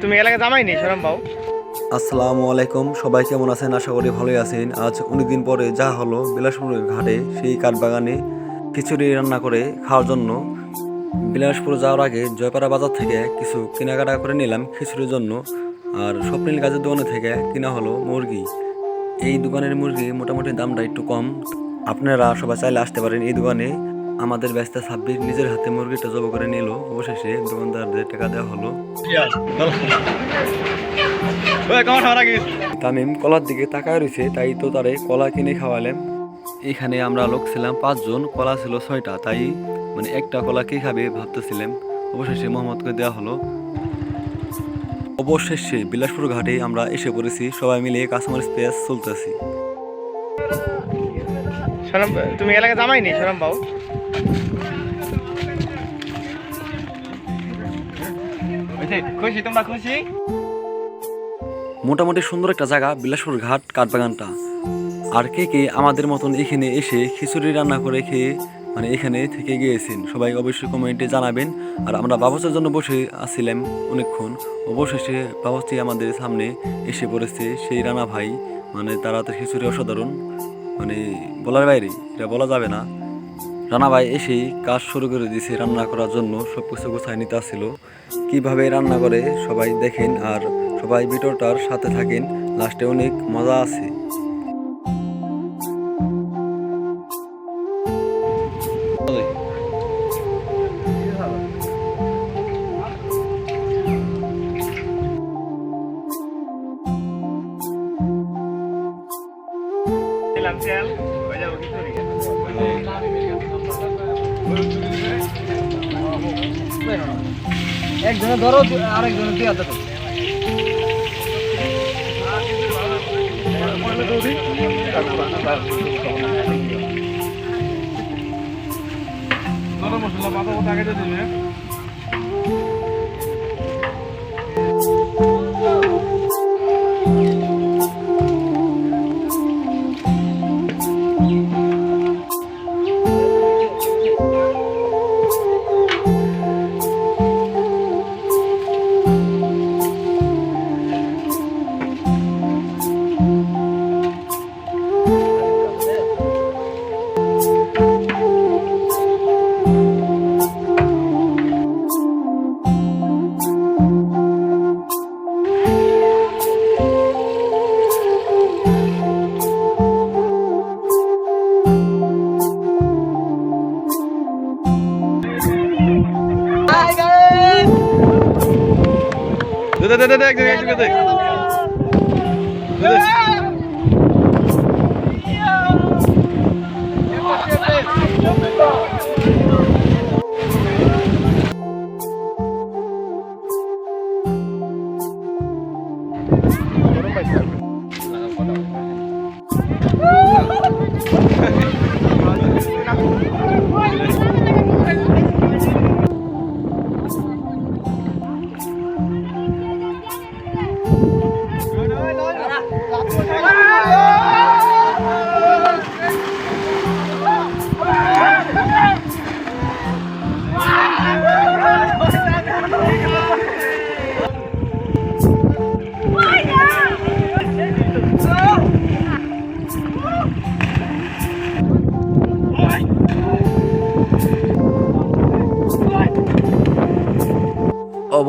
তুমি এলাকা জামাইনি সরম পাও আসসালামু আলাইকুম, সবাই কেমন আছেন? আশা করি ভালোই আছেন। আজ অনেকদিন পরে যা হলো বিলাসপুর ঘাটে, সেই কাঠবাগানে খিচুড়ি রান্না করে খাওয়ার জন্য বিলাসপুর যাওয়ার আগে জয়পাড়া বাজার থেকে কিছু কেনাকাটা করে নিলাম খিচুড়ির জন্য। আর স্বপ্নিল গাছের দোকানে থেকে কিনা হলো মুরগি। এই দোকানের মুরগি মোটামুটি দামটা একটু কম। আপনারা সবাই চাইলে আসতে পারেন এই দোকানে। আমাদের ব্যস্ত ছাব্বিশ নিজের হাতে মুরগিটা জব করে নিল। অবশেষে দোকানদারদের টাকা দেওয়া হলো। তামিম কলার দিকে তাকায় রয়েছে, তাই তো তারে কলা কিনে খাওয়ালেন। এখানে আমরা লোক ছিলাম পাঁচজন, কলা ছিল ছয়টা, তাই মানে একটা কলা কে খাবে ভাবতেছিলাম অবশেষে মোহাম্মদকে দেওয়া হলো। অবশেষে বিলাসপুর ঘাটে আমরা এসে পড়েছি। সবাই মিলে কাস্টমার স্পেস চলতেছি। তুমি এলাকা জামাইনি সরম পাও খুশি? তোমরা খুশি? মোটামুটি সুন্দর একটা জায়গা বিলাসপুর ঘাট কাঠবাগানটা। আর কে কে আমাদের মতন এখানে এসে খিচুড়ি রান্না করে খেয়ে মানে এখানে থেকে গিয়েছেন। সবাই অবশ্যই কমেন্টে জানাবেন। আর আমরা বাবসের জন্য বসে আসছিলাম অনেকক্ষণ। অবশেষে বাবসটি আমাদের সামনে এসে পড়েছে। সেই রানা ভাই মানে তারা তো খিচুড়ি অসাধারণ। মানে বলার বাইরে, এটা বলা যাবে না। রানা ভাই এসেই কাজ শুরু করে দিয়েছে রান্না করার জন্য। সব কিছু গোছায় নিতে আসছিল। কীভাবে রান্না করে সবাই দেখেন। আর সবাই ভিডিওটার সাথে থাকেন। লাস্টে অনেক মজা আছে। একজনে ধরো আরেকজনে দিয়ে দেবো। মশলা পাতা আগে দিবে দে দে দে দে একজন একজন দে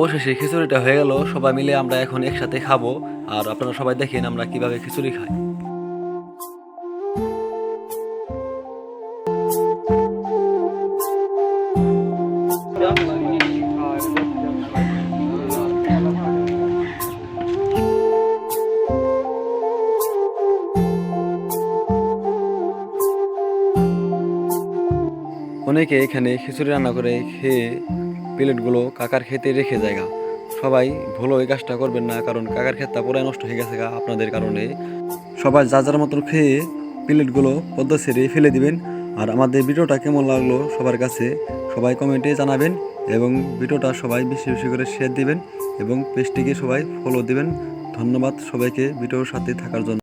অবশেষে খিচুড়িটা হয়ে গেল। সবাই মিলে আমরা এখন একসাথে খাব। আর আপনারা সবাই দেখেন আমরা কীভাবে খিচুড়ি খাই। অনেকে এখানে খিচুড়ি রান্না করে খেয়ে প্লেটগুলো কাকার খেতে রেখে জায়গা সবাই ভুলো এই কাজটা করবেন না, কারণ কাকার ক্ষেতটা পুরাই নষ্ট হয়ে গেছে আপনাদের কারণে। সবাই যা যার মতন খেয়ে প্লেটগুলো পদ্মা ছেড়ে ফেলে দিবেন। আর আমাদের ভিডিওটা কেমন লাগল সবার কাছে সবাই কমেন্টে জানাবেন এবং ভিডিওটা সবাই বেশি বেশি করে শেয়ার দিবেন এবং পেজটিকে সবাই ফলো দিবেন। ধন্যবাদ সবাইকে ভিডিওর সাথে থাকার জন্য।